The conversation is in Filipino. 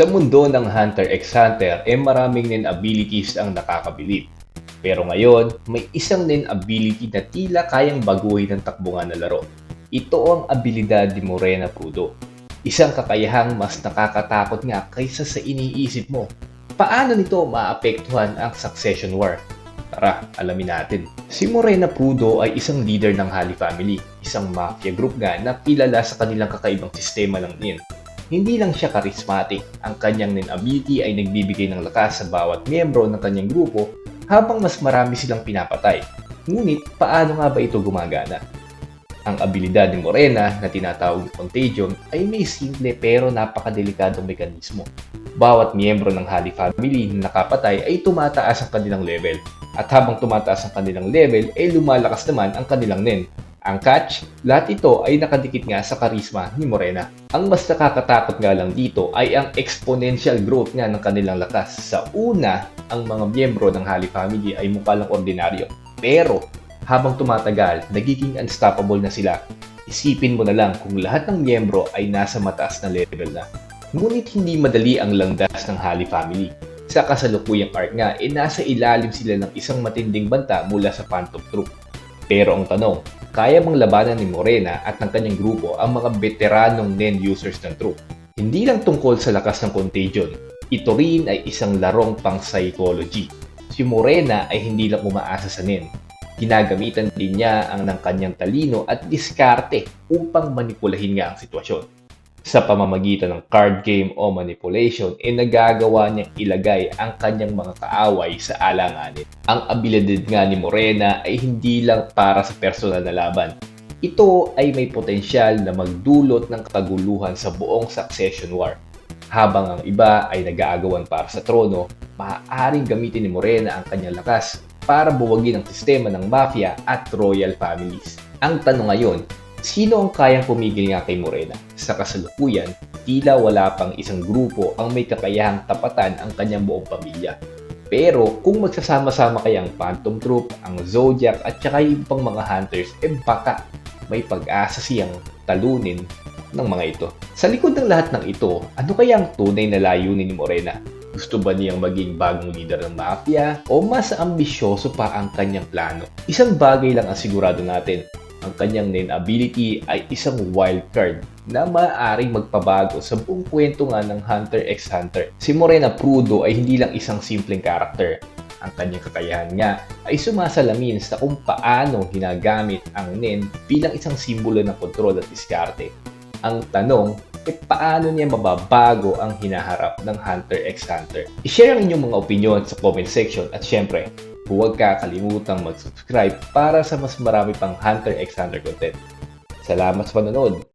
Sa mundo ng Hunter x Hunter, eh maraming nin abilities ang nakakabilib. Pero ngayon, may isang nin ability na tila kayang baguhin ng takbungan na laro. Ito ang abilidad ni Morena Prudo. Isang kakayahang mas nakakatakot nga kaysa sa iniisip mo. Paano nito maapektuhan ang Succession War? Tara, alamin natin. Si Morena Prudo ay isang leader ng Hali family, isang mafia group nga na kilala sa kanilang kakaibang sistema ng NIN. Hindi lang siya charismatic, ang kanyang NIN ability ay nagbibigay ng lakas sa bawat miyembro ng kanyang grupo habang mas marami silang pinapatay. Ngunit paano nga ba ito gumagana? Ang abilidad ni Morena na tinatawag na Contagion ay may simple pero napakadelikadong mekanismo. Bawat miyembro ng Hali family na nakapatay ay tumataas ang kanilang level at habang tumataas ang kanilang level ay lumalakas naman ang kanilang nen. Ang catch, lahat ito ay nakadikit nga sa karisma ni Morena. Ang mas nakakatakot nga lang dito ay ang exponential growth nga ng kanilang lakas. Sa una, ang mga miyembro ng Hali family ay mukha lang ordinaryo. Pero habang tumatagal, nagiging unstoppable na sila. Isipin mo na lang kung lahat ng miyembro ay nasa mataas na level na. Ngunit hindi madali ang langdas ng Hali family. Sa kasalukuyang arc nga, eh nasa ilalim sila ng isang matinding banta mula sa Phantom Troop. Pero ang tanong, kaya bang labanan ni Morena at ng kanyang grupo ang mga veteranong NEN users ng troop? Hindi lang tungkol sa lakas ng contagion, ito rin ay isang larong pang psychology. Si Morena ay hindi lang umaasa sa NEN. Ginagamitan din niya ang ng kanyang talino at diskarte upang manipulahin nga ang sitwasyon. Sa pamamagitan ng card game o manipulation, e nagagawa niyang ilagay ang kanyang mga kaaway sa alanganin. Ang abilidad nga ni Morena ay hindi lang para sa personal na laban. Ito ay may potensyal na magdulot ng kaguluhan sa buong succession war. Habang ang iba ay nag-aagawan para sa trono, maaaring gamitin ni Morena ang kanyang lakas para buwagin ang sistema ng mafia at royal families. Ang tanong ngayon, Sino ang kayang pumigil nga kay Morena? Sa kasalukuyan, tila wala pang isang grupo ang may kakayahang tapatan ang kanyang buong pamilya. Pero kung magsasama-sama kaya ang Phantom Troop, ang Zodiac at saka yung pang mga hunters, eh baka may pag-asa siyang talunin ng mga ito. Sa likod ng lahat ng ito, ano kaya ang tunay na layunin ni Morena? Gusto ba niyang maging bagong leader ng mafia? O mas ambisyoso pa ang kanyang plano? Isang bagay lang ang sigurado natin, ang kanyang nin ability ay isang wild card na maaaring magpabago sa buong kwento nga ng Hunter x Hunter. Si Morena Prudo ay hindi lang isang simpleng karakter. Ang kanyang kakayahan nga ay sumasalamin sa kung paano ginagamit ang NIN bilang isang simbolo ng kontrol at diskarte. Ang tanong, e paano niya mababago ang hinaharap ng Hunter x Hunter? I-share ang inyong mga opinion sa comment section at syempre, huwag kakalimutang mag-subscribe para sa mas marami pang Hunter x Hunter content. Salamat sa panonood!